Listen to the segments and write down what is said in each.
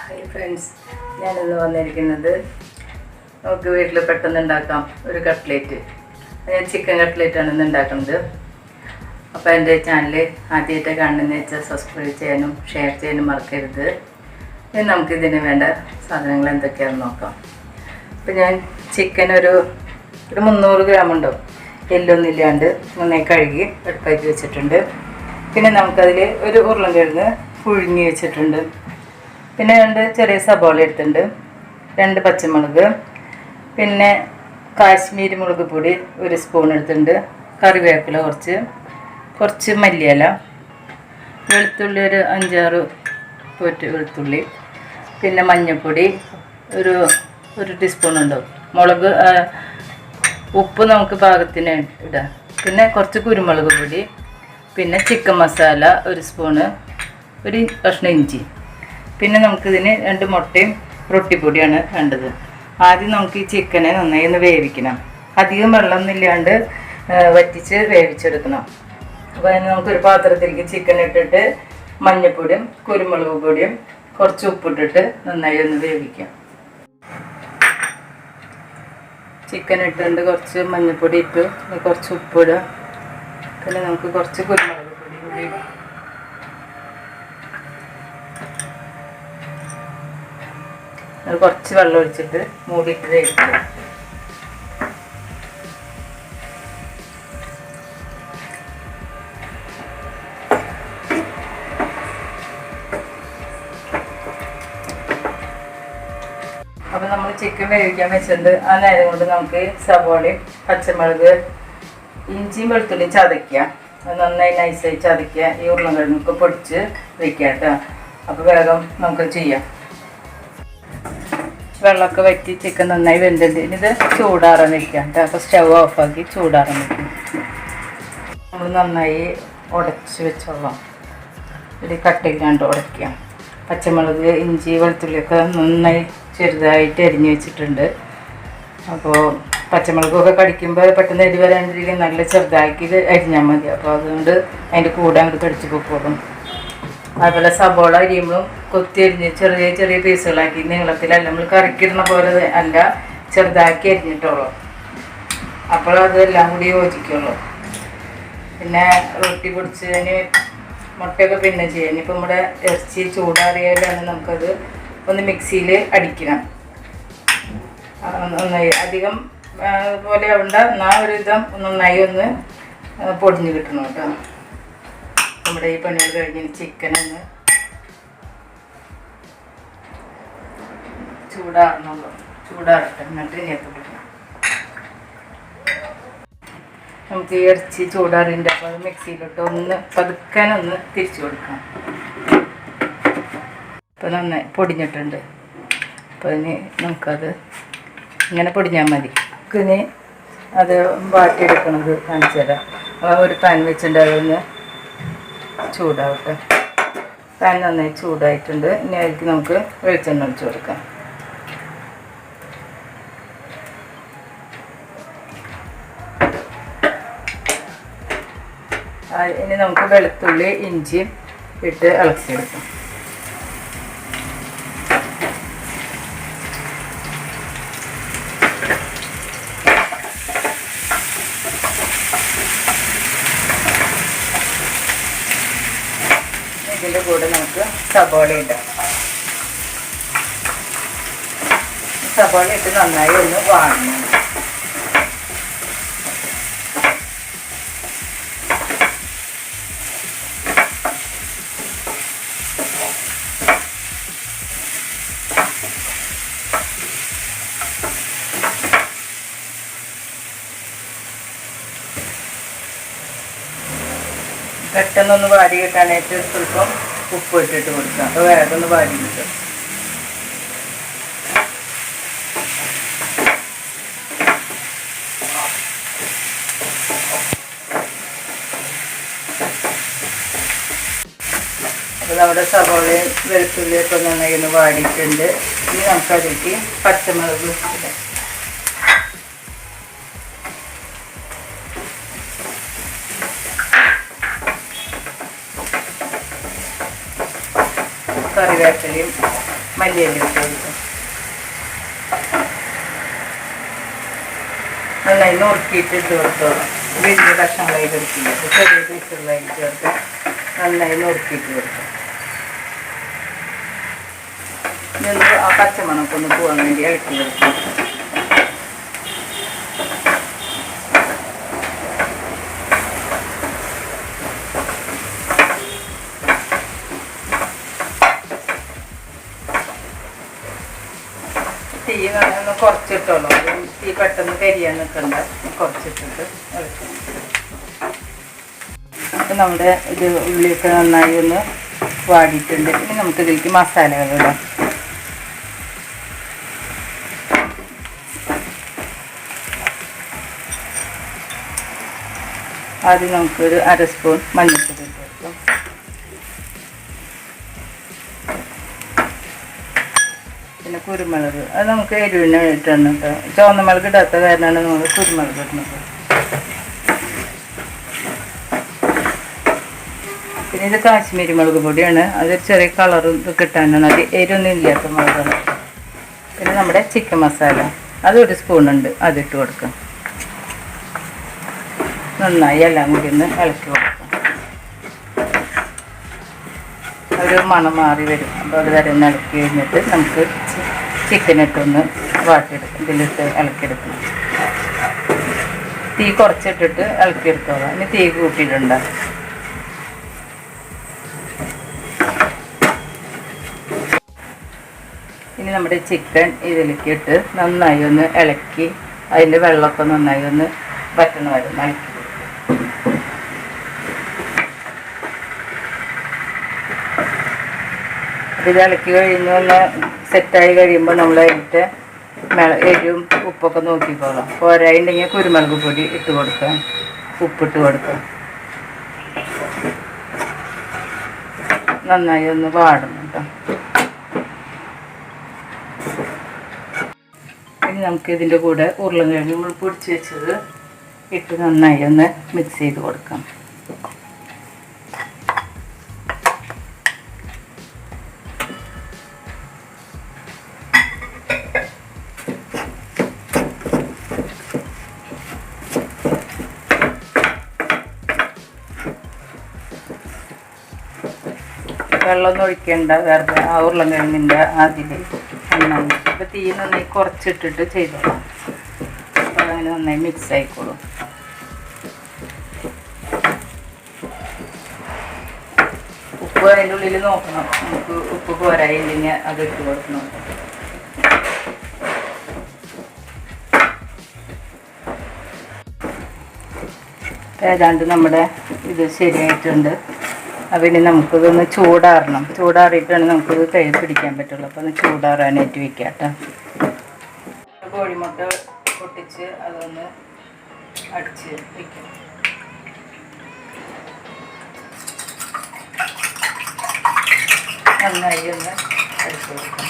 Hi friends ഞാനിന്ന് വന്നിരിക്കുന്നത് നമുക്ക് വീട്ടിൽ പെട്ടെന്ന് ഉണ്ടാക്കാം ഒരു കട്ട്ലേറ്റ്. ഞാൻ ചിക്കൻ കട്ട്ലേറ്റാണ് ഇന്ന് ഉണ്ടാക്കുന്നത്. അപ്പോൾ എന്റെ ചാനൽ ആദ്യമായിട്ട് കാണുന്നതെന്ന് വെച്ചാൽ സബ്സ്ക്രൈബ് ചെയ്യാനും ഷെയർ ചെയ്യാനും മറക്കരുത്. ഇനി നമുക്ക് നമുക്കിതിന് വേണ്ട സാധനങ്ങൾ എന്തൊക്കെയാണെന്ന് നോക്കാം. അപ്പോൾ ഞാൻ ചിക്കൻ ഒരു ഒരു മുന്നൂറ് ഗ്രാം ഉണ്ടാവും എല്ലൊന്നില്ലാണ്ട് നന്നായി കഴുകി എടുപ്പാക്കി വെച്ചിട്ടുണ്ട്. പിന്നെ നമുക്കതിൽ ഒരു ഉരുളൻകിഴങ്ങ് പുഴുങ്ങി വെച്ചിട്ടുണ്ട്. പിന്നെ രണ്ട് ചെറിയ സബോള എടുത്തിട്ടുണ്ട്. രണ്ട് പച്ചമുളക്. പിന്നെ കാശ്മീരി മുളക് പൊടി ഒരു സ്പൂൺ എടുത്തിട്ടുണ്ട്. കറിവേപ്പില കുറച്ച്. കുറച്ച് മല്ലിയില. വെളുത്തുള്ളി ഒരു അഞ്ചാറ് പോറ്റ് വെളുത്തുള്ളി. പിന്നെ മഞ്ഞൾപ്പൊടി ഒരു ഒരു ടീസ്പൂൺ ഉണ്ടാവും മുളക് ഉപ്പ് നമുക്ക് പാകത്തിന് ഇടാം. പിന്നെ കുറച്ച് കുരുമുളക് പൊടി. പിന്നെ ചിക്കൻ മസാല ഒരു സ്പൂണ്. ഒരു കഷ്ണം ഇഞ്ചി. പിന്നെ നമുക്കിതിന് രണ്ട് മുട്ടയും റൊട്ടിപ്പൊടിയാണ് വേണ്ടത്. ആദ്യം നമുക്ക് ഈ ചിക്കനെ നന്നായി ഒന്ന് വേവിക്കണം. അധികം വെള്ളമൊന്നും ഇല്ലാണ്ട് വറ്റിച്ച് വേവിച്ചെടുക്കണം. അപ്പോൾ അതിന് നമുക്കൊരു പാത്രത്തിലേക്ക് ചിക്കൻ ഇട്ടിട്ട് മഞ്ഞൾപ്പൊടിയും കുരുമുളക് പൊടിയും കുറച്ച് ഉപ്പിട്ടിട്ട് നന്നായി ഒന്ന് വേവിക്കാം. ചിക്കൻ ഇട്ടിട്ടുണ്ട് കുറച്ച് മഞ്ഞൾപ്പൊടി ഇട്ട് കുറച്ച് ഉപ്പിടുക. പിന്നെ നമുക്ക് കുറച്ച് കുരുമുളക് പൊടി കൂടി അത് കുറച്ച് വെള്ളം ഒഴിച്ചിട്ട് മൂടിയിട്ട് വേവിക്കുക. അപ്പം നമ്മൾ ചിക്കൻ വേവിക്കാൻ വെച്ചിട്ടുണ്ട്. ആ നേരം കൊണ്ട് നമുക്ക് സവോളയും പച്ചമുളക് ഇഞ്ചിയും വെളുത്തുള്ളിയും ചതയ്ക്കുക നന്നായി നൈസായി ചതയ്ക്കുക. ഈ ഉരുളക്കിഴങ്ങൊക്കെ പൊടിച്ച് വയ്ക്കുക കേട്ടോ. അപ്പോൾ വേഗം നമുക്ക് ചെയ്യാം. വെള്ളമൊക്കെ വറ്റി ചിക്കൻ നന്നായി വെന്തിട്ടുണ്ട്. ഇത് ചൂടാറാൻ വെക്കാം അപ്പോൾ സ്റ്റവ് ഓഫാക്കി ചൂടാറാൻ വെക്കും. നമ്മൾ നന്നായി ഉടച്ച് വെച്ചോളാം ഒരു കട്ടയില്ലാണ്ട് ഉടയ്ക്കാം. പച്ചമുളക് ഇഞ്ചി വെളുത്തുള്ളിയൊക്കെ നന്നായി ചെറുതായിട്ട് അരിഞ്ഞ് വെച്ചിട്ടുണ്ട്. അപ്പോൾ പച്ചമുളകൊക്കെ കടിക്കുമ്പോൾ പെട്ടെന്ന് എരി വരാണ്ടിരിക്കും നല്ല ചെറുതാക്കി അരിഞ്ഞാൽ മതി. അപ്പോൾ അതുകൊണ്ട് അതിന്റെ കൂടെ അങ്ങോട്ട് കടിച്ച് പൊക്കോളും. അതുപോലെ സബോള അരിയുമ്പോഴും കൊത്തി അരിഞ്ഞ് ചെറിയ ചെറിയ പീസുകളാക്കി നീളത്തിലല്ല നമ്മൾ കറിക്കിടുന്ന പോലെ അല്ല ചെറുതാക്കി അരിഞ്ഞിട്ടുള്ളൂ അപ്പോൾ അതെല്ലാം കൂടി യോജിക്കുള്ളൂ. പിന്നെ റൊട്ടി പൊടിച്ചതിന് മുട്ടയൊക്കെ പിന്നെ ചെയ്യാൻ ഇപ്പം നമ്മുടെ ഇറച്ചി ചൂടാറിയാലാണ് നമുക്കത് ഒന്ന് മിക്സിയിൽ അടിക്കണം. നന്നായി അധികം പോലെ ആവണ്ട. ഒരു വിധം നന്നായി ഒന്ന് പൊടിഞ്ഞ് കിട്ടണം കേട്ടോ. നമ്മുടെ ഈ പണികൾ കഴിഞ്ഞ് ചിക്കൻ ഒന്ന് ചൂടാറണുള്ളൂ ചൂടാറട്ടെ എന്നിട്ട് ഇനി പൊടിക്കണം നമുക്ക് ഈ ഇറച്ചി ചൂടാറിന്റെ അപ്പോൾ അത് മിക്സിയിലിട്ട് ഒന്ന് പതുക്കാനൊന്ന് തിരിച്ചു കൊടുക്കാം. ഇപ്പോൾ നന്നായി പൊടിഞ്ഞിട്ടുണ്ട്. അപ്പോൾ ഇനി നമുക്കത് ഇങ്ങനെ പൊടിഞ്ഞാൽ മതി. ഇനി അത് വാട്ടിയെടുക്കണത് കാണിച്ചു തരാം ഒരു പാൻ വെച്ചിട്ടുണ്ട് ചൂടാവട്ടെ. പാൻ നന്നായി ചൂടായിട്ടുണ്ട്. ഇനി അതിലേക്ക് നമുക്ക് വെളിച്ചെണ്ണ ഒഴിച്ചു കൊടുക്കാം. ഇനി നമുക്ക് വെളുത്തുള്ളി ഇഞ്ചിയും ഇട്ട് ഇളക്കിയെടുക്കാം ഇതിന്റെ കൂടെ നമുക്ക് സബോള ഇടാം സബോള ഇട്ട് നന്നായി ഒന്ന് വാങ്ങണം. പെട്ടെന്നൊന്ന് വാരി കിട്ടാനായിട്ട് സ്വല്പം ഉപ്പ് ഇട്ടിട്ട് കൊടുക്കാം. അപ്പോൾ വേഗം വാരി കിട്ടും നമ്മുടെ സവോളയും വെളുത്തുള്ളിയൊക്കെ നന്നായി ഒന്ന് വാടിയിട്ടുണ്ട്. ഇനി നമുക്കതിലേക്ക് പച്ചമുളക് ഇടാം. കറിവേപ്പിലയും മല്ലിയില ഇട്ട്. കൊടുക്കാം നന്നായി നുറുക്കിയിട്ട് ഇട്ട് കൊടുത്തോളാം വലിയ കഷ്ണങ്ങളായി എടുക്കില്ല ചെറിയ പീസുകളായി ചേർത്ത് നന്നായി നുറുക്കിയിട്ട് കൊടുക്കാം നിന്ന് ആ പച്ചമണക്കൊന്ന് പോകാൻ വേണ്ടി ഇളക്കി കൊടുക്കാം തീ ഒന്ന് ഈ പെട്ടെന്ന് കരിയാൻ നിൽക്കണ്ട. കുറച്ചിട്ടിട്ട് നമ്മുടെ ഇത് ഉള്ളിയൊക്കെ നന്നായി ഒന്ന് വാടിയിട്ടുണ്ട്. ഇനി നമുക്ക് ഇതിലേക്ക് മസാലകൾ ഇടാം. ആദ്യം നമുക്കൊരു അര സ്പൂൺ മഞ്ഞൾപ്പൊടി പിന്നെ കുരുമുളക്. അത് നമുക്ക് എരിവിന് ഇട്ടാണ് കേട്ടോ. ചുവന്ന മുളക് ഇടാത്ത കാരണമാണ് നമ്മൾ കുരുമുളക് ഇടുന്നത്. പിന്നെ ഇത് കാശ്മീരി മുളക് പൊടിയാണ്. അതൊരു ചെറിയ കളറും കിട്ടാനാണ്. അത് എരിവൊന്നും ഇല്ലാത്ത മുളകാണ്. പിന്നെ നമ്മുടെ ചിക്കൻ മസാല. അതൊരു ഉണ്ട് അതിട്ട് കൊടുക്കാം. നന്നായി എല്ലാം കൂടി ഒന്ന് ഇളക്കി കൊടുക്കാം. ഒരു മണം മാറി വരും. അപ്പോൾ അത് വരെ ഒന്ന് ഇളക്കി കഴിഞ്ഞിട്ട് നമുക്ക് ചിക്കൻ ഇട്ടൊന്ന് വാട്ടിയെടുക്കും. ഇതിലിട്ട് ഇളക്കിയെടുക്കും. തീ കുറച്ചിട്ടിട്ട് ഇളക്കിയെടുത്തോളാം. ഇനി തീ കൂട്ടിയിട്ടുണ്ട് ഇനി നമ്മുടെ ചിക്കൻ ഇതിലേക്ക് ഇട്ട് നന്നായി ഒന്ന് ഇളക്കി അതിന്റെ വെള്ളമൊക്കെ നന്നായി ഒന്ന് വറ്റണമായിരുന്നു. ഇളക്കി ഇത് ഇളക്കി കഴിഞ്ഞ് ഒന്ന് സെറ്റായി കഴിയുമ്പോൾ നമ്മൾ അതിന്റെ എരിവും ഉപ്പൊക്കെ നോക്കിക്കോളാം. പോരായിട്ടുണ്ടെങ്കിൽ കുരുമുളക് പൊടി ഇട്ട് കൊടുക്കാം. ഉപ്പിട്ട് കൊടുക്കാം. നന്നായി ഒന്ന് വാടണം കേട്ടോ. ഇനി നമുക്ക് ഇതിന്റെ കൂടെ ഉരുളൻകിഴങ്ങ് നമ്മൾ പൊടിച്ച് വെച്ചത് ഇട്ട് നന്നായി ഒന്ന് മിക്സ് ചെയ്ത് കൊടുക്കാം. വെള്ളമൊന്നും ഒഴിക്കേണ്ട വെറുതെ ആ ഉരുളക്കിഴങ്ങിന്റെ അതിൽ നന്നായി അപ്പോൾ തീ നന്നായി കുറച്ചിട്ടിട്ട് ചെയ്തോളാം. അപ്പോൾ അങ്ങനെ നന്നായി മിക്സ് ആയിക്കോളും. ഉപ്പ് അതിന്റെ ഉള്ളിൽ നോക്കണം. നമുക്ക് ഉപ്പ് പോരായില്ലെങ്കിൽ അത് ഇട്ട് കൊടുക്കണം. ഏതാണ്ട് നമ്മുടെ ഇത് ശരിയായിട്ടുണ്ട്. അപ്പം നമുക്കിതൊന്ന് ചൂടാറണം. ചൂടാറിയിട്ടാണ് നമുക്കിത് കൈ പിടിക്കാൻ പറ്റുള്ളൂ. അപ്പോൾ ഒന്ന് ചൂടാറാനായിട്ട് വയ്ക്കാം കേട്ടോ. കോഴിമുട്ട പൊട്ടിച്ച് അതൊന്ന് അടിച്ച് വയ്ക്കാം നന്നായി ഒന്ന് അടിച്ച് കൊടുക്കണം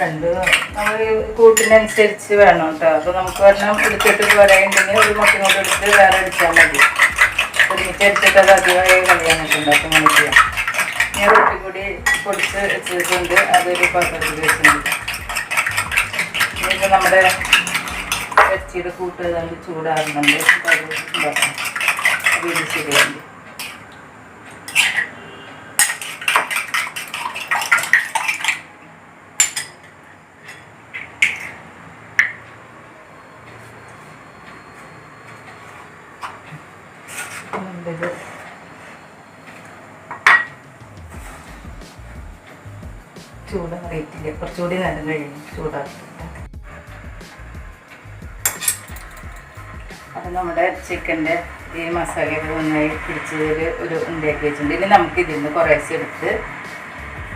രണ്ട് നമ്മൾ കൂട്ടിനനുസരിച്ച് വേണം കേട്ടോ. അപ്പോൾ നമുക്ക് വരണം എടുത്തിട്ട് പോരായിട്ടുണ്ടെങ്കിൽ ഒരു മുട്ട കൊണ്ട് എടുത്ത് വേറെ അടിച്ചാൽ മതി. ഒരുമിച്ച് എടുത്തിട്ട് അത് അധികമായി കളയാനൊക്കെയുണ്ട് അപ്പം മണിക്ക് ഞാൻ റൊട്ടി കൂടി പൊടിച്ച് വെച്ചിട്ടുണ്ട് അതൊരു പാത്രത്തിൽ വെച്ചിട്ടുണ്ട് ഇനിയിപ്പോൾ നമ്മുടെ ഇറച്ചിയുടെ കൂട്ട് ചൂടാറുന്നുണ്ട് അത് ഉണ്ടാക്കാം ചൂടാറിയിട്ടില്ല കുറച്ചുകൂടി നേരം കഴിയും ചൂടാക്കി. അത് നമ്മുടെ ചിക്കന്റെ ഈ മസാലയൊക്കെ നന്നായി പിടിച്ച് ഒരു ഉണ്ടാക്കി വെച്ചിട്ടുണ്ട്. ഇനി നമുക്ക് ഇതിൽ നിന്ന് കുറേശ്ശെ എടുത്ത്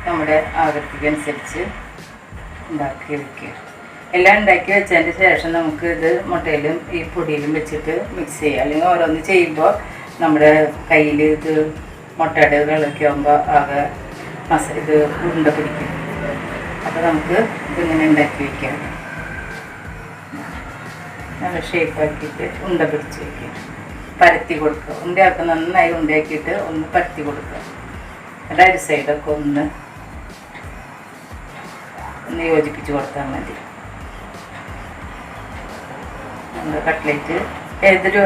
നമ്മുടെ ആകൃതിക്കനുസരിച്ച് ഉണ്ടാക്കി വെക്കുക എല്ലാം ഉണ്ടാക്കി വെച്ചതിന് ശേഷം നമുക്ക് ഇത് മുട്ടയിലും ഈ പൊടിയിലും വെച്ചിട്ട് മിക്സ് ചെയ്യുക അല്ലെങ്കിൽ ഓരോന്ന് ചെയ്യുമ്പോൾ നമ്മുടെ കയ്യിൽ ഇത് മുട്ടയുടെ ആകുമ്പോൾ ആകെ മസ ഇത് ഉണ്ട പിടിക്കും. അപ്പോൾ നമുക്ക് ഇതിങ്ങനെ ഉണ്ടാക്കി വയ്ക്കാം നല്ല ഷേപ്പാക്കിയിട്ട് ഉണ്ട പിടിച്ച് വയ്ക്കുക പരത്തി കൊടുക്കുക. ഉണ്ടയാക്കി നന്നായി ഉണ്ടാക്കിയിട്ട് ഒന്ന് പരത്തി കൊടുക്കുക. അതായത് സൈഡൊക്കെ ഒന്ന് ഒന്ന് യോജിപ്പിച്ച് കൊടുത്താൽ മതി. നമ്മുടെ കട്ട്ലേറ്റ് ഏതൊരു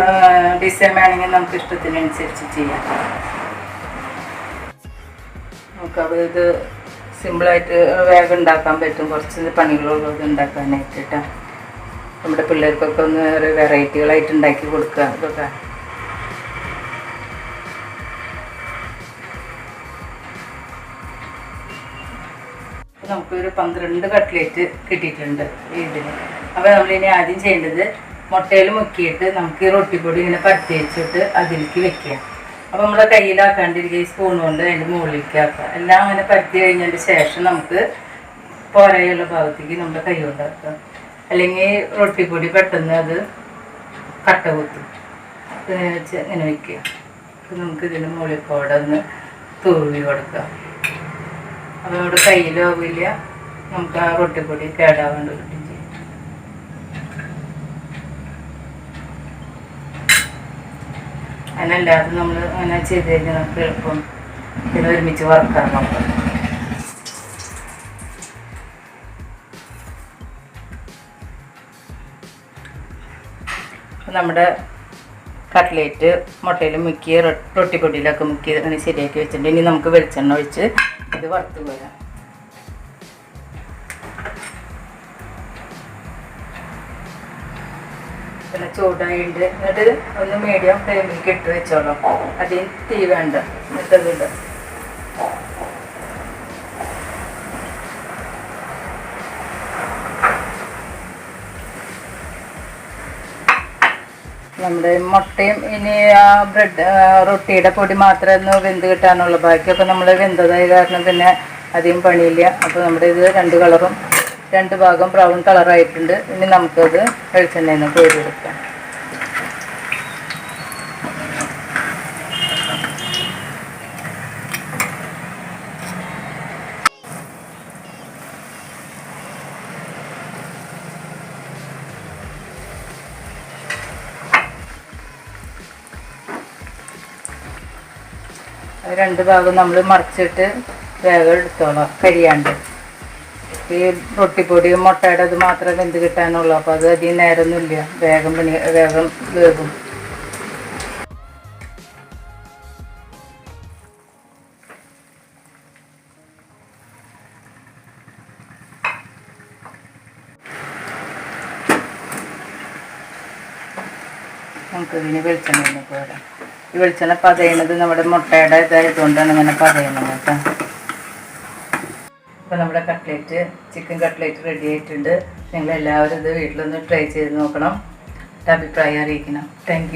ഡിസൈൻ വേണമെങ്കിൽ നമുക്ക് ഇഷ്ടത്തിനനുസരിച്ച് ചെയ്യാം. നമുക്കത് ഇത് സിമ്പിളായിട്ട് വേഗം ഉണ്ടാക്കാൻ പറ്റും. കുറച്ച് പണികളുള്ളത് ഉണ്ടാക്കാനായിട്ട് കേട്ടോ നമ്മുടെ പിള്ളേർക്കൊക്കെ ഒന്ന് വെറൈറ്റികളായിട്ട് ഉണ്ടാക്കി കൊടുക്കുക ഇപ്പൊ നമുക്കൊരു പന്ത്രണ്ട് കട്ട്ലേറ്റ് കിട്ടിയിട്ടുണ്ട് ഇതിന് അപ്പോൾ നമ്മളിനി ആദ്യം ചെയ്യേണ്ടത് മുട്ടയിൽ മുക്കിയിട്ട് നമുക്ക് ഈ റൊട്ടിപ്പൊടി ഇങ്ങനെ പരത്തി വെച്ചിട്ട് അതിലേക്ക് വെക്കുക. അപ്പോൾ നമ്മുടെ കയ്യിലാക്കാണ്ടിരിക്കുക ഈ സ്പൂൺ കൊണ്ട് അതിന്റെ മുകളിലേക്ക് ആക്കുക. എല്ലാം അങ്ങനെ പരത്തി കഴിഞ്ഞതിന് ശേഷം നമുക്ക് പോരായുള്ള ഭാഗത്തേക്ക് നമ്മുടെ കൈ കൊണ്ടാക്കുക. അല്ലെങ്കിൽ റൊട്ടിപ്പൊടി പെട്ടെന്ന് അത് കട്ട കുത്തും. ഇങ്ങനെ വെച്ച് ഇങ്ങനെ വെക്കുക. അപ്പം നമുക്ക് ഇതിന് മുകളിൽ കൂടെ ഒന്ന് തൂവി കൊടുക്കാം അപ്പോൾ നമ്മുടെ കയ്യിലാവില്ല നമുക്ക് ആ റൊട്ടിപ്പൊടി കേടാവേണ്ടി കിട്ടും ചെയ്യും അതിനല്ലാതെ നമ്മൾ അങ്ങനെ ചെയ്ത് കഴിഞ്ഞാൽ നമുക്ക് എളുപ്പം. ഇതിനെ ഒരുമിച്ച് വറുക്കാം അപ്പോൾ നമ്മുടെ കട്ട്ലേറ്റ് മുട്ടയിൽ മുക്കി റൊട്ടിപ്പൊടിയിലൊക്കെ മുക്കി അങ്ങനെ ശരിയാക്കി വെച്ചിട്ടുണ്ട്. ഇനി നമുക്ക് വെളിച്ചെണ്ണ ഒഴിച്ച് ഇത് വറുത്ത് പോരാം. പിന്നെ ചൂടായിട്ട് എന്നിട്ട് ഒന്ന് മീഡിയം ഫ്ലെയിമിലേക്ക് ഇട്ട് വെച്ചോളാം. അതിന് തീ വേണ്ട. എന്നിട്ടതുണ്ട് നമ്മുടെ മുട്ടയും ഇനി ആ ബ്രെഡ് റൊട്ടിയുടെ പൊടി മാത്രമേ ഒന്ന് വെന്ത് കിട്ടാനുള്ളൂ ബാക്കിയൊക്കെ നമ്മൾ വെന്തതായ കാരണം പിന്നെ അധികം പണിയില്ല. അപ്പോൾ നമ്മുടെ ഇത് രണ്ട് കളറും രണ്ട് ഭാഗം ബ്രൗൺ കളറായിട്ടുണ്ട്. ഇനി നമുക്കത് വെളിച്ചെണ്ണയിൽ നിന്ന് അത് രണ്ട് ഭാഗം നമ്മൾ മറിച്ചിട്ട് വേഗം എടുത്തോളാം. കരിയാണ്ട് ഈ റൊട്ടിപ്പൊടിയും മുട്ടയുടെ അത് മാത്രമേ വെന്ത് കിട്ടാനുള്ളൂ. അപ്പോൾ അത് അധികം നേരമൊന്നുമില്ല വേഗം പണി വേഗം വേകും. നമുക്ക് വെളിച്ചെണ്ണയിലേക്ക് വരാം ഈ വെളിച്ചെണ്ണ പതയണത് നമ്മുടെ മുട്ടയുടെ ഇതായതുകൊണ്ടാണ് ഇങ്ങനെ പതയണത് കേട്ടോ. അപ്പോൾ നമ്മുടെ കട്ട്ലേറ്റ് ചിക്കൻ കട്ട്ലേറ്റ് റെഡി ആയിട്ടുണ്ട്. നിങ്ങൾ എല്ലാവരും ഇത് വീട്ടിലൊന്ന് ട്രൈ ചെയ്ത് നോക്കണം. അഭിപ്രായം അറിയിക്കണം. താങ്ക്